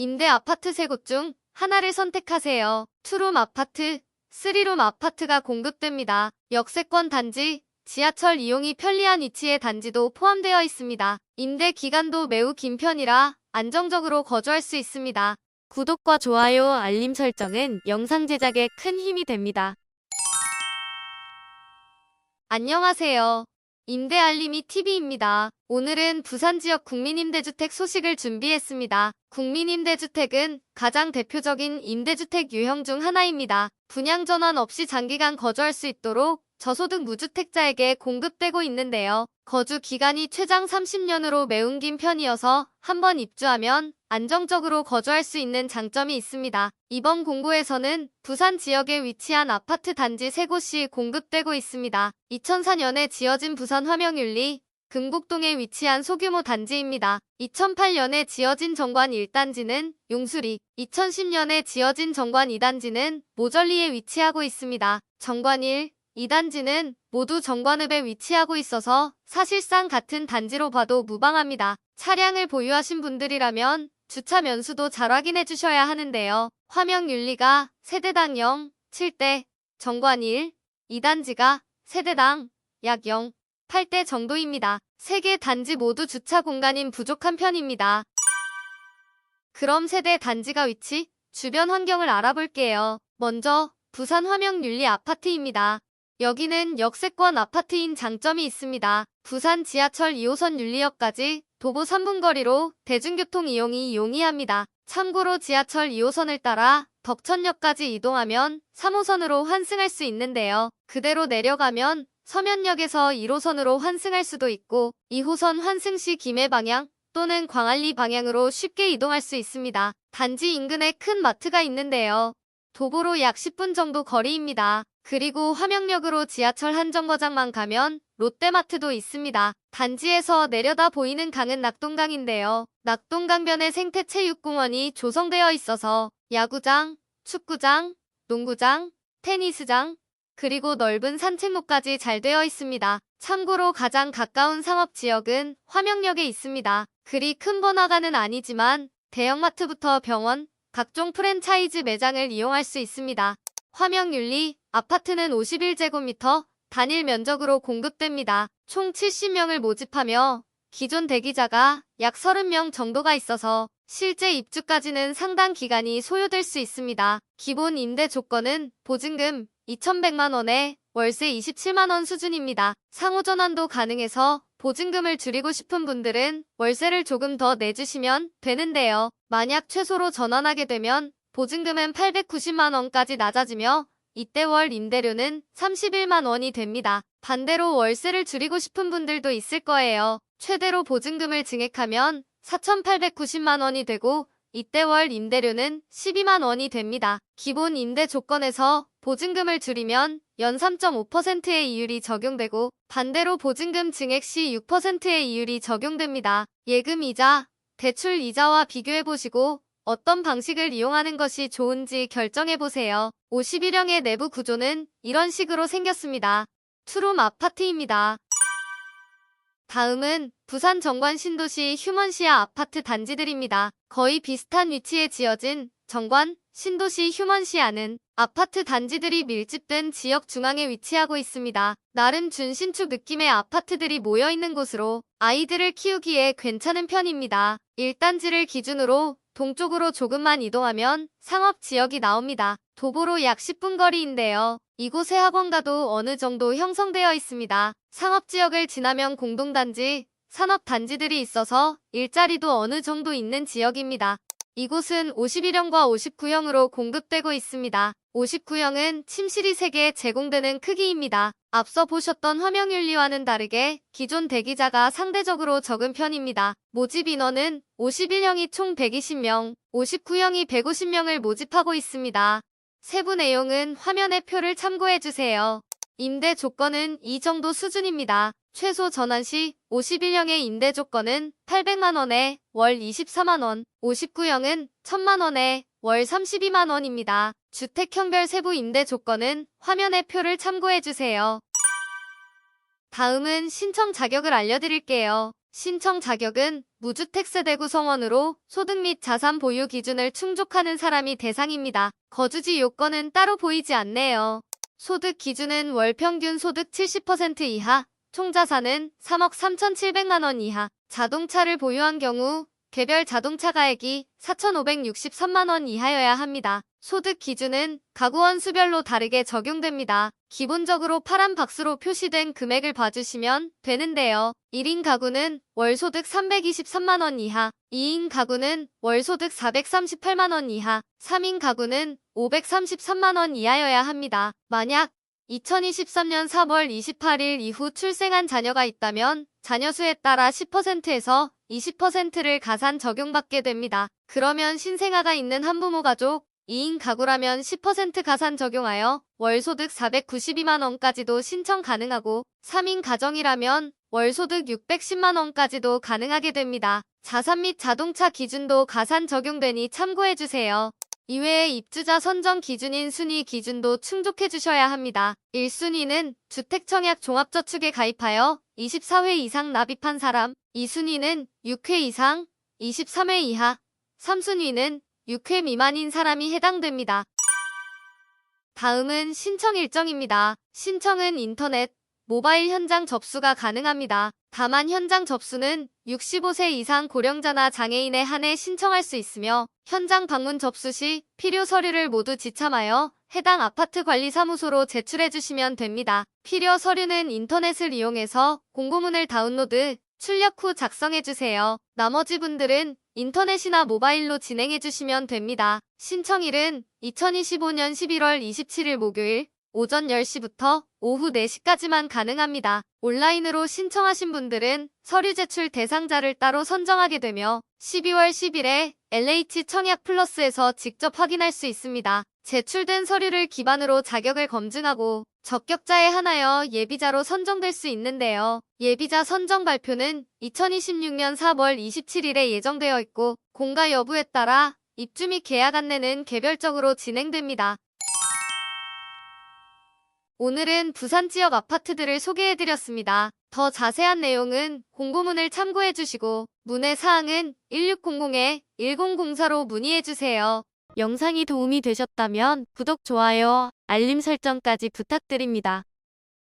임대 아파트 세 곳 중 하나를 선택하세요. 투룸 아파트, 쓰리룸 아파트가 공급됩니다. 역세권 단지, 지하철 이용이 편리한 위치의 단지도 포함되어 있습니다. 임대 기간도 매우 긴 편이라 안정적으로 거주할 수 있습니다. 구독과 좋아요, 알림 설정은 영상 제작에 큰 힘이 됩니다. 안녕하세요. 임대알림이 TV입니다. 오늘은 부산 지역 국민임대주택 소식을 준비했습니다. 국민임대주택은 가장 대표적인 임대주택 유형 중 하나입니다. 분양 전환 없이 장기간 거주할 수 있도록 저소득 무주택자에게 공급되고 있는데요. 거주 기간이 최장 30년으로 매우 긴 편이어서 한번 입주하면 안정적으로 거주할 수 있는 장점이 있습니다. 이번 공고에서는 부산 지역에 위치한 아파트 단지 3곳이 공급되고 있습니다. 2004년에 지어진 부산 화명윤리 금곡동에 위치한 소규모 단지입니다. 2008년에 지어진 정관 1단지는 용수리, 2010년에 지어진 정관 2단지는 모절리에 위치하고 있습니다. 정관 1, 2단지는 모두 정관읍에 위치하고 있어서 사실상 같은 단지로 봐도 무방합니다. 차량을 보유하신 분들이라면 주차 면수도 잘 확인해 주셔야 하는데요. 화명 윤리가 세대당 0, 7대, 정관 1, 2단지가 세대당 약 0, 8대 정도입니다. 세 개 단지 모두 주차 공간인 부족한 편입니다. 그럼 세대 단지가 위치, 주변 환경을 알아볼게요. 먼저 부산 화명 윤리 아파트입니다. 여기는 역세권 아파트인 장점이 있습니다. 부산 지하철 2호선 윤리역까지 도보 3분 거리로 대중교통 이용이 용이합니다. 참고로 지하철 2호선을 따라 덕천역까지 이동하면 3호선으로 환승할 수 있는데요. 그대로 내려가면 서면역에서 1호선으로 환승할 수도 있고 2호선 환승 시 김해 방향 또는 광안리 방향으로 쉽게 이동할 수 있습니다. 단지 인근에 큰 마트가 있는데요. 도보로 약 10분 정도 거리입니다. 그리고 화명역으로 지하철 한 정거장만 가면 롯데마트도 있습니다. 단지에서 내려다 보이는 강은 낙동강인데요. 낙동강변에 생태체육공원이 조성되어 있어서 야구장, 축구장, 농구장, 테니스장, 그리고 넓은 산책로까지 잘 되어 있습니다. 참고로 가장 가까운 상업지역은 화명역에 있습니다. 그리 큰 번화가는 아니지만 대형마트부터 병원, 각종 프랜차이즈 매장을 이용할 수 있습니다. 화명윤리 아파트는 51제곱미터 단일 면적으로 공급됩니다. 총 70명을 모집하며 기존 대기자가 약 30명 정도가 있어서 실제 입주까지는 상당 기간이 소요될 수 있습니다. 기본 임대 조건은 보증금 2,100만 원에 월세 27만 원 수준입니다. 상호 전환도 가능해서 보증금을 줄이고 싶은 분들은 월세를 조금 더 내주시면 되는데요. 만약 최소로 전환하게 되면 보증금은 890만 원까지 낮아지며 이때 월 임대료는 31만 원이 됩니다. 반대로 월세를 줄이고 싶은 분들도 있을 거예요. 최대로 보증금을 증액하면 4,890만 원이 되고 이때 월 임대료는 12만 원이 됩니다. 기본 임대 조건에서 보증금을 줄이면 연 3.5%의 이율이 적용되고 반대로 보증금 증액 시 6%의 이율이 적용됩니다. 예금 이자, 대출 이자와 비교해 보시고 어떤 방식을 이용하는 것이 좋은지 결정해 보세요. 51형의 내부 구조는 이런 식으로 생겼습니다. 투룸 아파트입니다. 다음은 부산 정관 신도시 휴먼시아 아파트 단지들입니다. 거의 비슷한 위치에 지어진 정관, 신도시 휴먼시아는 아파트 단지들이 밀집된 지역 중앙에 위치하고 있습니다. 나름 준신축 느낌의 아파트들이 모여있는 곳으로 아이들을 키우기에 괜찮은 편입니다. 1단지를 기준으로 동쪽으로 조금만 이동하면 상업 지역이 나옵니다. 도보로 약 10분 거리인데요. 이곳의 학원가도 어느 정도 형성되어 있습니다. 상업 지역을 지나면 공동단지, 산업단지들이 있어서 일자리도 어느 정도 있는 지역입니다. 이곳은 51형과 59형으로 공급되고 있습니다. 59형은 침실이 3개 제공되는 크기입니다. 앞서 보셨던 화명윤리와는 다르게 기존 대기자가 상대적으로 적은 편입니다. 모집 인원은 51형이 총 120명, 59형이 150명을 모집하고 있습니다. 세부 내용은 화면의 표를 참고해주세요. 임대 조건은 이 정도 수준입니다. 최소 전환 시 51형의 임대 조건은 800만원에 월 24만원, 59형은 1000만원에 월 32만원입니다. 주택형별 세부 임대 조건은 화면의 표를 참고해주세요. 다음은 신청 자격을 알려드릴게요. 신청 자격은 무주택 세대 구성원으로 소득 및 자산 보유 기준을 충족하는 사람이 대상입니다. 거주지 요건은 따로 보이지 않네요. 소득 기준은 월 평균 소득 70% 이하, 총 자산은 3억 3,700만 원 이하, 자동차를 보유한 경우 개별 자동차 가액이 4,563만 원 이하여야 합니다. 소득 기준은 가구원 수별로 다르게 적용됩니다. 기본적으로 파란 박스로 표시된 금액을 봐주시면 되는데요. 1인 가구는 월 소득 323만 원 이하, 2인 가구는 월 소득 438만 원 이하, 3인 가구는 533만 원 이하여야 합니다. 만약 2023년 3월 28일 이후 출생한 자녀가 있다면 자녀 수에 따라 10%에서 20%를 가산 적용받게 됩니다. 그러면 신생아가 있는 한부모 가족 2인 가구라면 10% 가산 적용하여 월 소득 492만 원까지도 신청 가능하고 3인 가정이라면 월 소득 610만 원까지도 가능하게 됩니다. 자산 및 자동차 기준도 가산 적용되니 참고해 주세요. 이외에 입주자 선정 기준인 순위 기준도 충족해 주셔야 합니다. 1순위는 주택청약 종합저축에 가입하여 24회 이상 납입한 사람, 2순위는 6회 이상, 23회 이하, 3순위는 6회 미만인 사람이 해당됩니다. 다음은 신청 일정입니다. 신청은 인터넷, 모바일 현장 접수가 가능합니다. 다만 현장 접수는 65세 이상 고령자나 장애인에 한해 신청할 수 있으며 현장 방문 접수 시 필요 서류를 모두 지참하여 해당 아파트 관리사무소로 제출해 주시면 됩니다. 필요 서류는 인터넷을 이용해서 공고문을 다운로드, 출력 후 작성해 주세요. 나머지 분들은 인터넷이나 모바일로 진행해 주시면 됩니다. 신청일은 2025년 11월 27일 목요일 오전 10시부터 오후 4시까지만 가능합니다. 온라인으로 신청하신 분들은 서류 제출 대상자를 따로 선정하게 되며 12월 10일에 LH 청약 플러스에서 직접 확인할 수 있습니다. 제출된 서류를 기반으로 자격을 검증하고 적격자에 한하여 예비자로 선정될 수 있는데요. 예비자 선정 발표는 2026년 4월 27일에 예정되어 있고 공가 여부에 따라 입주 및 계약 안내는 개별적으로 진행됩니다. 오늘은 부산 지역 아파트들을 소개해드렸습니다. 더 자세한 내용은 공고문을 참고해주시고 문의 사항은 1600-1004로 문의해주세요. 영상이 도움이 되셨다면 구독, 좋아요, 알림 설정까지 부탁드립니다.